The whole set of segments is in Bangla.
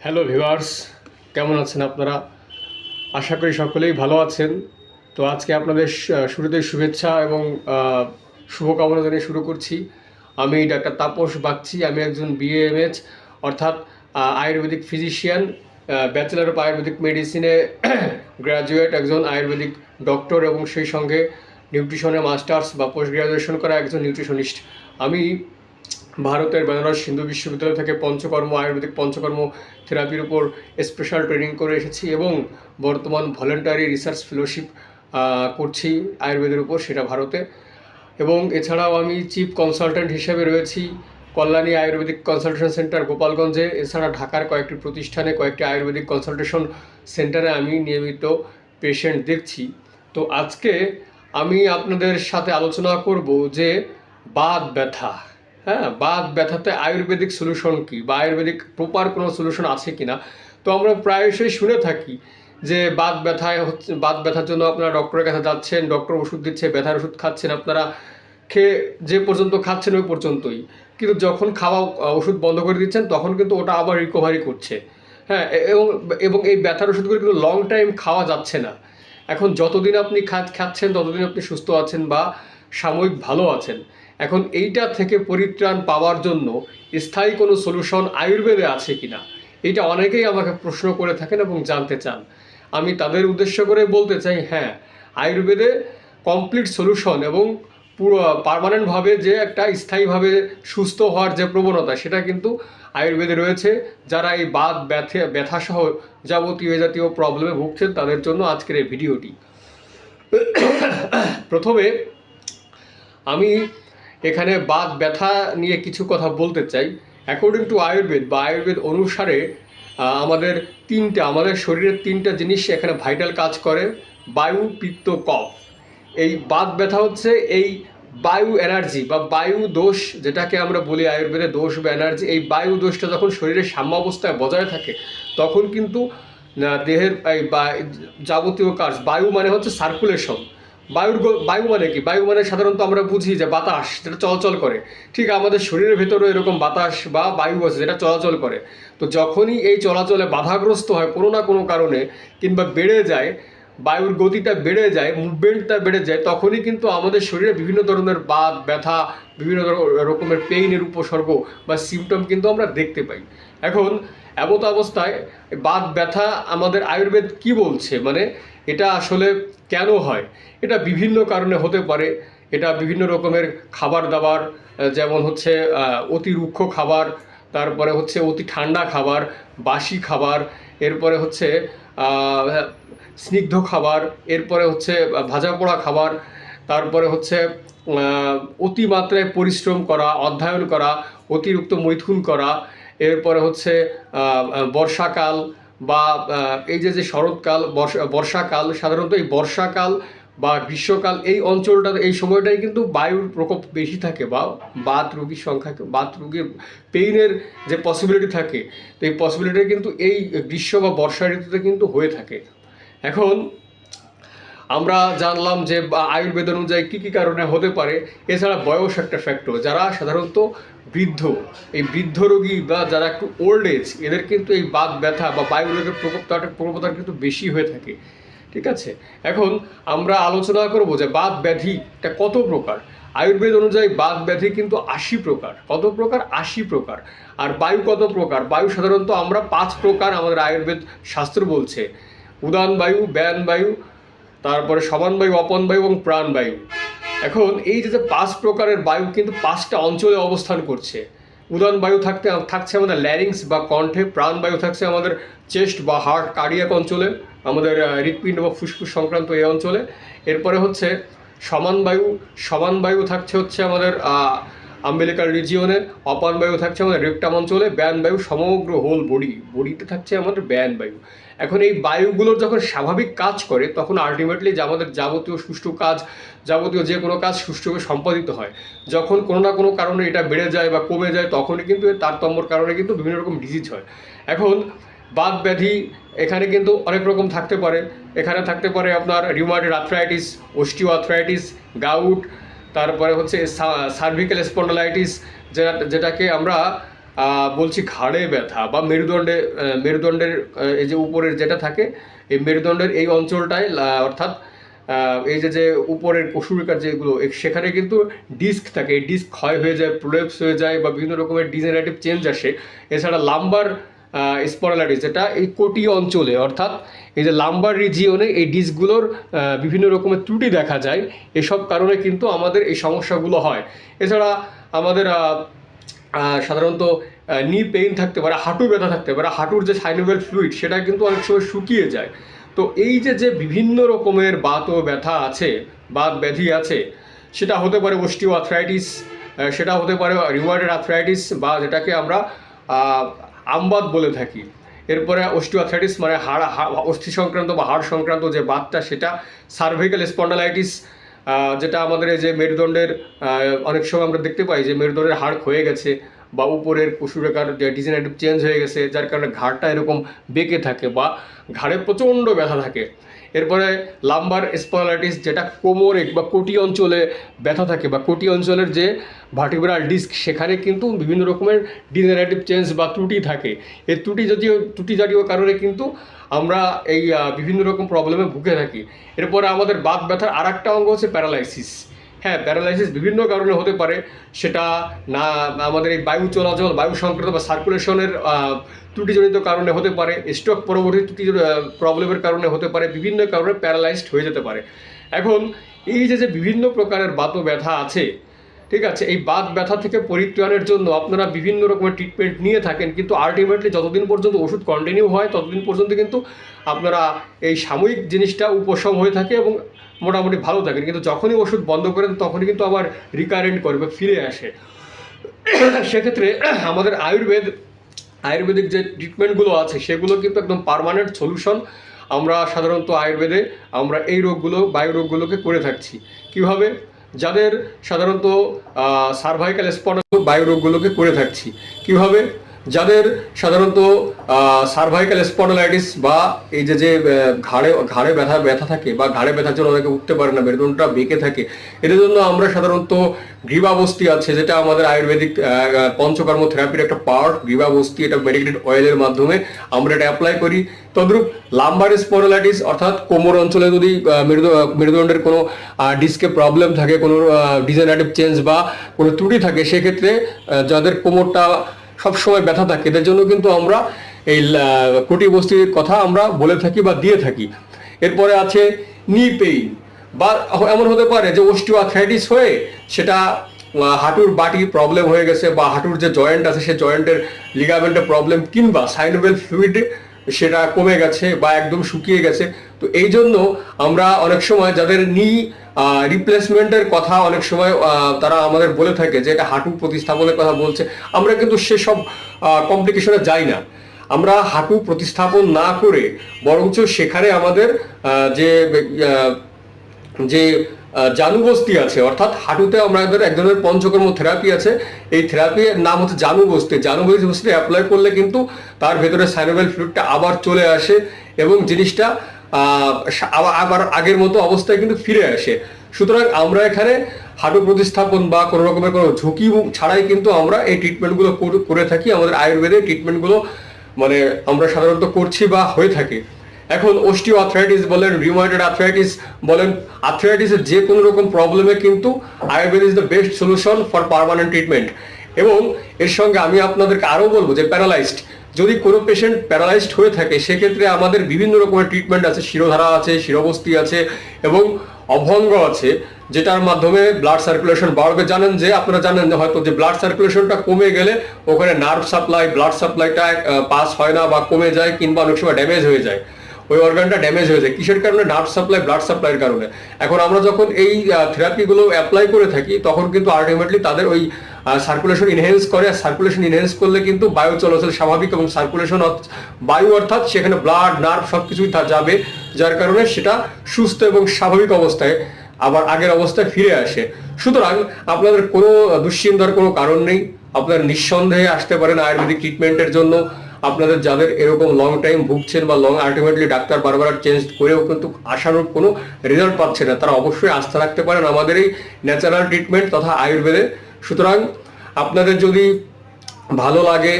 হ্যালো ভিউয়ার্স কেমন আছেন আপনারা? আশা করি সকলেই ভালো আছেন। তো আজকে আপনাদের শুরুতে শুভেচ্ছা এবং শুভকামনা জানিয়ে শুরু করছি। আমি ডাক্তার তাপস বাগচি, আমি একজন বিএএমএচ অর্থাৎ ayurvedic physician bachelor of ayurvedic মেডিসিনে graduate একজন আয়ুর্বেদিক ডক্টর এবং সেই সঙ্গে নিউট্রিশনে মাস্টার্স বা পোস্ট গ্রাজুয়েশন করা একজন নিউট্রিশনিস্ট। আমি ভারতের বেনারস হিন্দু বিশ্ববিদ্যালয় থেকে পঞ্চকর্ম, আয়ুর্বেদিক পঞ্চকর্ম থেরাপির উপর স্পেশাল ট্রেনিং করে এসেছি এবং বর্তমান ভলেন্টারি রিসার্চ ফেলোশিপ করছি আয়ুর্বেদের উপর সেটা ভারতে। এবং এছাড়াও আমি চিফ কনসালট্যান্ট হিসেবে রয়েছি কল্যাণী আয়ুর্বেদিক কনসালটেশন সেন্টার গোপালগঞ্জে। এছাড়া ঢাকার কয়েকটি প্রতিষ্ঠানে কয়েকটি আয়ুর্বেদিক কনসালটেশন সেন্টারে আমি নিয়মিত পেশেন্ট দেখছি। তো আজকে আমি আপনাদের সাথে আলোচনা করব যে বাত ব্যথা। হ্যাঁ বাত ব্যথাতে আয়ুর্বেদিক সলিউশন কি? বা আয়ুর্বেদিক প্রপার কোনো সলিউশন আছে কি না তো আমরা প্রায়শই শুনে থাকি যে বাত ব্যথায় হচ্ছে, বাত ব্যথার জন্য আপনারা ডক্টরের কাছে যাচ্ছেন ডক্টর ওষুধ দিচ্ছে, ব্যথার ওষুধ খাচ্ছেন আপনারা, খেয়ে যে পর্যন্ত খাচ্ছেন ওই পর্যন্তই। কিন্তু যখন খাওয়া ওষুধ বন্ধ করে দিচ্ছেন, তখন কিন্তু ওটা আবার রিকভারি করছে। হ্যাঁ এবং এবং এই ব্যথার ওষুধগুলো কিন্তু লং টাইম খাওয়া যাচ্ছে না। এখন যতদিন আপনি খাচ্ছেন, ততদিন আপনি সুস্থ আছেন বা সাময়িক ভালো আছেন। এখন এইটা থেকে পরিত্রাণ পাওয়ার জন্য স্থায়ী কোনো সলিউশন আয়ুর্বেদে আছে কিনা? এইটা অনেকেই আমাকে প্রশ্ন করে থাকেন এবং জানতে চান। আমি তাদের উদ্দেশ্য করে বলতে চাই হ্যাঁ আয়ুর্বেদে কমপ্লিট সলিউশন এবং পুরো পার্মানেন্টভাবে যে একটা স্থায়ীভাবে সুস্থ হওয়ার যে প্রবণতা, সেটা কিন্তু আয়ুর্বেদে রয়েছে। যারা এই বাত, ব্যথা, ব্যথাসহ যাবতীয় জাতীয় প্রবলেমে ভুগছেন, তাদের জন্য আজকের এই ভিডিওটি। প্রথমে আমি এখানে বাত, ব্যথা নিয়ে কিছু কথা বলতে চাই। অ্যাকর্ডিং টু আয়ুর্বেদ বা আয়ুর্বেদ অনুসারে আমাদের তিনটা, আমাদের শরীরের তিনটা জিনিস এখানে ভাইটাল কাজ করে, বায়ু, পিত্ত, কফ। এই বাত, ব্যথা হচ্ছে এই বায়ু এনার্জি বা বায়ু দোষ, যেটাকে আমরা বলি আয়ুর্বেদে দোষ বা এনার্জি এই বায়ু দোষটা যখন শরীরের সাম্যাবস্থায় বজায় থাকে, তখন কিন্তু দেহের, এই বা- যাবতীয় কাজ, বায়ু মানে হচ্ছে সার্কুলেশন বায়ুর বায়ু মানে কি? বায়ু মানে সাধারণত আমরা বুঝি যে বাতাস, যেটা চলাচল করে। ঠিক আমাদের শরীরের ভেতরেও এরকম বাতাস বা বায়ু আছে যেটা চলাচল করে। তো যখনই এই চলাচলে বাধাগ্রস্ত হয় কোনো না কোনো কারণে কিংবা বেড়ে যায় বায়ুর গতিটা বেড়ে যায় মুভমেন্টটা বেড়ে যায়, তখনই কিন্তু আমাদের শরীরে বিভিন্ন ধরনের বাত, ব্যথা, বিভিন্ন রকমের পেইনের উপসর্গ বা সিমটম কিন্তু আমরা দেখতে পাই। এখন, এমত অবস্থায় বাত, ব্যথা আমাদের আয়ুর্বেদ কি বলছে? মানে এটা আসলে কেন হয়? এটা বিভিন্ন কারণে হতে পারে। এটা বিভিন্ন রকমের খাবার দাবার যেমন হচ্ছে অতি রুক্ষ খাবার, তারপরে হচ্ছে অতি ঠান্ডা খাবার, বাসি খাবার, এরপরে হচ্ছে স্নিগ্ধ খাবার, এরপরে হচ্ছে ভাজা পোড়া খাবার, তারপরে হচ্ছে অতিমাত্রায় পরিশ্রম করা, অধ্যয়ন করা, অতিরিক্ত মৈথুন করা, এরপরে হচ্ছে বর্ষাকাল বা এই যে যে শরৎকাল বর্ষাকাল, সাধারণত এই বর্ষাকাল বা গ্রীষ্মকাল, এই অঞ্চলটা এই সময়টাই কিন্তু বায়ুর প্রকোপ বেশি থাকে বা বাত রোগীর সংখ্যা, বাত রোগীর পেইনের যে পসিবিলিটি থাকে, তো এই পসিবিলিটি কিন্তু এই গ্রীষ্ম বা বর্ষা ঋতুতে কিন্তু হয়ে থাকে। এখন আমরা জানলাম যে আয়ুর্বেদ অনুযায়ী কী কী কারণে হতে পারে। এছাড়া বয়স একটা ফ্যাক্টর যারা সাধারণত বৃদ্ধ, এই বৃদ্ধ রোগী বা যারা একটু ওল্ড এজ এদের কিন্তু এই বাত ব্যথা বা বায়ু রোগের প্রকোপটা প্রবণতা কিন্তু বেশি হয়ে থাকে। ঠিক আছে? এখন আমরা আলোচনা করব যে বাত ব্যাধিটা কত প্রকার? আয়ুর্বেদ অনুযায়ী বাত ব্যাধি কিন্তু আশি প্রকার। কত প্রকার? আশি প্রকার। আর বায়ু কত প্রকার? বায়ু সাধারণত আমরা পাঁচ প্রকার আমাদের আয়ুর্বেদ শাস্ত্র বলছে। উদান বায়ু, ব্যান বায়ু, তারপরে সমান বায়ু, অপন বায়ু এবং প্রাণবায়ু এখন এই যে যে পাঁচ প্রকারের বায়ু কিন্তু পাঁচটা অঞ্চলে অবস্থান করছে। উদান বায়ু থাকতে, থাকছে আমাদের ল্যারিংস বা কণ্ঠে প্রাণবায়ু থাকছে আমাদের চেস্ট বা হার্ট কার্ডিয়াক অঞ্চলে, আমাদের হৃৎপিণ্ড বা ফুসফুস সংক্রান্ত এই অঞ্চলে। এরপরে হচ্ছে সমান বায়ু সমান বায়ু থাকছে হচ্ছে আমাদের আম্বেলিকাল রিজিয়নে অপান বায়ু থাকছে আমাদের রেকটাম অঞ্চলে, ব্যান বায়ু, সমগ্র হোল বডি বডিতে থাকছে আমাদের ব্যান বায়ু। এখন এই বায়ুগুলোর যখন স্বাভাবিক কাজ করে, তখন আলটিমেটলি যে আমাদের যাবতীয় সুষ্ঠু কাজ, যাবতীয় যে কোনো কাজ সুষ্ঠুভাবে সম্পাদিত হয়। যখন কোনো না কোনো কারণে এটা বেড়ে যায় বা কমে যায়, তখনই কিন্তু তারতম্যর কারণে কিন্তু বিভিন্ন রকম ডিজিজ হয়। এখন বাত ব্যাধি এখানে কিন্তু অনেক রকম থাকতে পারে। এখানে থাকতে পারে আপনার rheumatoid arthritis osteo arthritis gout তারপরে হচ্ছে সার্ভিক্যাল স্পন্ডলাইটিস যেটা, যেটাকে আমরা বলছি ঘাড়ে ব্যথা বা মেরুদণ্ডে মেরুদণ্ডের এই যে উপরের যেটা থাকে, এই মেরুদণ্ডের এই অঞ্চলটায় অর্থাৎ এই যে যে উপরের পশুরিকার যেগুলো সেখানে কিন্তু ডিস্ক থাকে, এই ডিস্ক ক্ষয় হয়ে যায়, প্রোলেপস হয়ে যায় বা বিভিন্ন রকমের ডিজেনারেটিভ চেঞ্জ আসে। এছাড়া লাম্বার স্পরালাইটিস যেটা এই কোটি অঞ্চলে অর্থাৎ এই যে লাম্বার রিজিয়নে এই ডিস্কগুলোর আহ, বিভিন্ন রকমের ত্রুটি দেখা যায় এসব কারণে কিন্তু আমাদের এই সমস্যাগুলো হয়। এছাড়া আমাদের সাধারণত নি পেইন থাকতে পারে হাঁটু ব্যথা থাকতে পারে হাঁটুর যে সাইনোভেল ফ্লুইড সেটা কিন্তু অনেক সময় শুকিয়ে যায়। তো এই যে যে বিভিন্ন রকমের বাত ও ব্যথা আছে বাত ব্যাধি আছে সেটা হতে পারে অস্টিও আর্থ্রাইটিস সেটা হতে পারে রিওয়ার্ডেড আর্থ্রাইটিস বা যেটাকে আমরা আহ, আমবাত বলে থাকি। এরপরে অস্টিওআর্থ্রাইটিস মানে হাড় অস্থি সংক্রান্ত বা হাড় সংক্রান্ত যে বাতটা সেটা সার্ভিক্যাল স্পন্ডালাইটিস যেটা আমাদের যে মেরুদণ্ডের অনেক সময় আমরা দেখতে পাই যে মেরুদণ্ডের হাড় ক্ষয়ে গেছে বা উপরের পশুরেখার ডিজেনারেটিভ চেঞ্জ হয়ে গেছে যার কারণে ঘাড়টা এরকম বেঁকে থাকে বা ঘাড়ে প্রচণ্ড ব্যথা থাকে। এরপরে লাম্বার স্পলাইটিস যেটা কোমরে বা কোটি অঞ্চলে ব্যথা থাকে বা কোটি অঞ্চলের যে ভার্টিব্রাল ডিস্ক সেখানে কিন্তু বিভিন্ন রকমের ডিজেনারেটিভ চেঞ্জ বা ত্রুটি থাকে। এই ত্রুটি জাতীয় ত্রুটি জাতীয় কারণে কিন্তু আমরা এই বিভিন্ন রকম প্রবলেমে ভুগে থাকি। এরপরে আমাদের বাত ব্যথার আর একটা অঙ্গ হচ্ছে প্যারালাইসিস হ্যাঁ প্যারালাইসিস বিভিন্ন কারণে হতে পারে। সেটা না, আমাদের এই বায়ু চলাচল, বায়ু সংক্রান্ত বা সার্কুলেশনের ত্রুটিজনিত কারণে হতে পারে স্ট্রোক পরবর্তী ত্রুটি প্রবলেমের কারণে হতে পারে, বিভিন্ন কারণে প্যারালাইজড হয়ে যেতে পারে। এখন, এই যে যে বিভিন্ন প্রকারের বাত ব্যথা আছে, ঠিক আছে, এই বাত ব্যথা থেকে পরিত্রাণের জন্য আপনারা বিভিন্ন রকমের ট্রিটমেন্ট নিয়ে থাকেন, কিন্তু আলটিমেটলি যতদিন পর্যন্ত ওষুধ কন্টিনিউ হয়, ততদিন পর্যন্ত কিন্তু আপনারা এই সাময়িক জিনিসটা উপশম হয়ে থাকে এবং মোটামুটি ভালো থাকেন। কিন্তু যখনই ওষুধ বন্ধ করেন, তখনই কিন্তু আবার রিকারেন্ট করবে, ফিরে আসে। সেক্ষেত্রে আমাদের আয়ুর্বেদ আয়ুর্বেদিক যে ট্রিটমেন্টগুলো আছে, সেগুলো কিন্তু একদম পারমানেন্ট সলিউশন আমরা সাধারণত আয়ুর্বেদে আমরা এই রোগগুলো, বায়ু রোগগুলোকে করে থাকছি। কীভাবে? যাদের সাধারণত সার্ভাইকাল স্পট বায়ু রোগগুলোকে করে থাকছি। কীভাবে? যাদের সাধারণত সার্ভাইকাল স্পন্ডলাইটিস বা এই যে যে ঘাড়ে ঘাড়ে ব্যথা ব্যথা থাকে বা ঘাড়ে ব্যথার জন্য অনেকে উঠতে পারে না মেরুদণ্ডটা বেঁকে থাকে, এদের জন্য আমরা সাধারণত গ্রীবাবস্তি আছে, যেটা আমাদের আয়ুর্বেদিক পঞ্চকর্ম থেরাপির একটা পার্ট গ্রীবাবস্তি এটা মেডিকেটেড অয়েলের মাধ্যমে আমরা এটা অ্যাপ্লাই করি। তদ্রূপ লাম্বার স্পন্ডলাইটিস অর্থাৎ কোমর অঞ্চলে যদি মেরুদণ্ডের কোনো ডিস্কে প্রবলেম থাকে, কোনো ডিজেনারেটিভ চেঞ্জ বা কোনো ত্রুটি থাকে, সেক্ষেত্রে যাদের কোমরটা সবসময় ব্যথা থাকে। এদের জন্য কিন্তু আমরা এই কোটি বস্তির কথা আমরা বলে থাকি বা দিয়ে থাকি। এরপরে আছে নি পেইন বা এমন হতে পারে যে অস্টিওআর্থ্রাইটিস হয়ে সেটা হাঁটুর বাটি প্রবলেম হয়ে গেছে বা হাঁটুর যে জয়েন্ট আছে সেই জয়েন্টের লিগামেন্টের প্রবলেম কিংবা সাইনোভেল ফ্লুইড সেটা কমে গেছে বা একদম শুকিয়ে গেছে। তো এই জন্য আমরা অনেক সময় যাদের নি রিপ্লেসমেন্টের কথা অনেক সময় তারা আমাদের বলে থাকে যে এটা হাঁটু প্রতিস্থাপনের কথা বলছে। আমরা কিন্তু সেসব কমপ্লিকেশনে যাই না। আমরা হাঁটু প্রতিস্থাপন না করে বরঞ্চ সেখানে আমাদের যে যে জানুবস্তি আছে। অর্থাৎ হাঁটুতে আমরা আমাদের এক ধরনের পঞ্চকর্ম থেরাপি আছে। এই থেরাপির নাম হচ্ছে জানুবস্তি। জানুবস্তি অ্যাপ্লাই করলে কিন্তু তার ভেতরে সাইনোভেল ফ্লুইডটা আবার চলে আসে এবং জিনিসটা আবার আগের মতো অবস্থায় কিন্তু ফিরে আসে। সুতরাং আমরা এখানে হাঁটু প্রতিস্থাপন বা কোনো রকমের কোনো ঝুঁকি ছাড়াই কিন্তু আমরা এই ট্রিটমেন্টগুলো করে থাকি। আমাদের আয়ুর্বেদের ট্রিটমেন্টগুলো মানে আমরা সাধারণত করছি বা হয়ে থাকে। এখন অস্টিও আর্থ্রাইটিস বলেন রিউমাইটেড আর্থ্রাইটিস বলেন আর্থ্রাইটিসের যে কোনো রকম প্রবলেমে কিন্তু Ayurveda is the best solution for permanent treatment এবং এর সঙ্গে আমি আপনাদেরকে আরও বলব যে প্যারালাইজড যদি কোনো পেশেন্ট প্যারালাইজড হয়ে থাকে, সেক্ষেত্রে আমাদের বিভিন্ন রকমের ট্রিটমেন্ট আছে, শিরোধারা আছে, শিরবস্তি আছে এবং অভঙ্গ আছে, যেটার মাধ্যমে ব্লাড সার্কুলেশন বাড়বে। জানেন যে, আপনারা জানেন যে হয়তো যে ব্লাড সার্কুলেশনটা কমে গেলে ওখানে নার্ভ সাপ্লাই ব্লাড সাপ্লাইটা পাস হয় না বা কমে যায় কিংবা অনেক সময় ড্যামেজ হয়ে যায়। ওই অর্গানটা ড্যামেজ হয়ে যায় কিসের কারণে? নার্ভ সাপ্লাই ব্লাড সাপ্লাইয়ের কারণে। এখন আমরা যখন এই থেরাপিগুলো অ্যাপ্লাই করে থাকি, তখন কিন্তু আলটিমেটলি তাদের ওই সার্কুলেশন ইনহেন্স করে। আর সার্কুলেশন ইনহেন্স করলে কিন্তু বায়ু চলাচল স্বাভাবিক এবং সার্কুলেশন বায়ু অর্থাৎ সেখানে ব্লাড নার্ভ সব কিছুই যাবে। যার কারণে সেটা সুস্থ এবং স্বাভাবিক অবস্থায় আবার আগের অবস্থায় ফিরে আসে। সুতরাং আপনাদের কোনো দুশ্চিন্তার কোনো কারণ নেই। আপনারা নিঃসন্দেহে আসতে পারেন আয়ুর্বেদিক ট্রিটমেন্টের জন্য। আপনাদের যাদের এরকম লং টাইম ভুগছেন বা লং আলটিমেটলি ডাক্তার বারবার চেঞ্জ করেও কিন্তু আশানুরূপ কোনো রেজাল্ট পাচ্ছে না, তারা অবশ্যই আস্থা রাখতে পারেন আমাদের এই ন্যাচারাল ট্রিটমেন্ট তথা আয়ুর্বেদে। সুতরাং আপনাদের যদি ভালো লাগে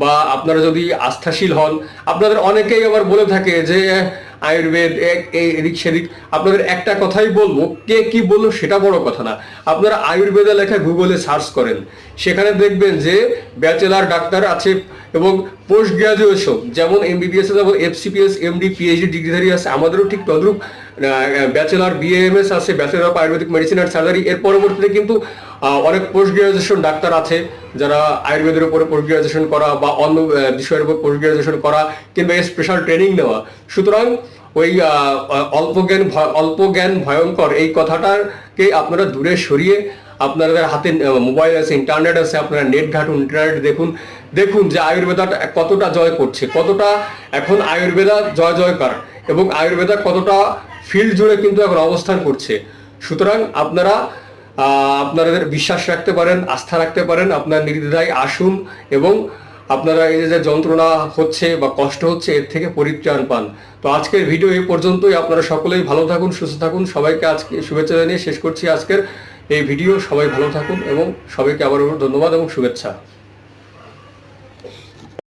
বা আপনারা যদি আস্থাশীল হন, আপনাদের অনেকেই আবার বলে থাকে যে, আয়ুর্বেদ এদিক সেদিক। আপনাদের একটা কথাই বলব, কে কি বলল সেটা বড় কথা না। আপনারা আয়ুর্বেদে লেখা গুগলে সার্চ করেন। সেখানে দেখবেন যে, ব্যাচেলার ডাক্তার আছে এবং পোস্ট গ্রাজুয়েশন যেমন এমবিবিএস যেমন এফসিপিএস এমডি পিএইচডি ডিগ্রিধারী আছে, আমাদেরও ঠিক তদ্রূপ ব্যাচেলার বিএমএস আছে bachelor of ayurvedic medicine and surgery এর পরবর্তীতে কিন্তু অনেক পোস্ট গ্রাজুয়েশন ডাক্তার আছে, যারা আয়ুর্বেদের উপরে পোস্ট গ্রাজুয়েশন করা বা অন্য বিষয়ের উপর পোস্ট গ্রাজুয়েশন করা কিংবা স্পেশাল ট্রেনিং নেওয়া। সুতরাং ওই অল্প জ্ঞান অল্প জ্ঞান ভয়ঙ্কর এই কথাটাকে আপনারা দূরে সরিয়ে আপনাদের হাতে মোবাইল আছে ইন্টারনেট আছে, আপনারা নেট ঘাটুন ইন্টারনেট দেখুন। দেখুন যে আয়ুর্বেদাটা কতটা জয় করছে, কতটা এখন আয়ুর্বেদা জয় জয়কার এবং আয়ুর্বেদা কতটা ফিল্ড জুড়ে কিন্তু এখন অবস্থান করছে। সুতরাং আপনারা আপনাদের বিশ্বাস রাখতে পারেন, আস্থা রাখতে পারেন, আপনার নির্দ্বিধায় আসুন এবং আপনারা এই যে যন্ত্রণা হচ্ছে বা কষ্ট হচ্ছে, এর থেকে পরিত্রাণ পান। তো আজকের ভিডিও এই পর্যন্তই। আপনারা সকলেই ভালো থাকুন, সুস্থ থাকুন। সবাইকে আজকে শুভেচ্ছা জানিয়ে শেষ করছি আজকের এই ভিডিও সবাই ভালো থাকুন এবং সবাইকে আবারও ধন্যবাদ এবং শুভেচ্ছা।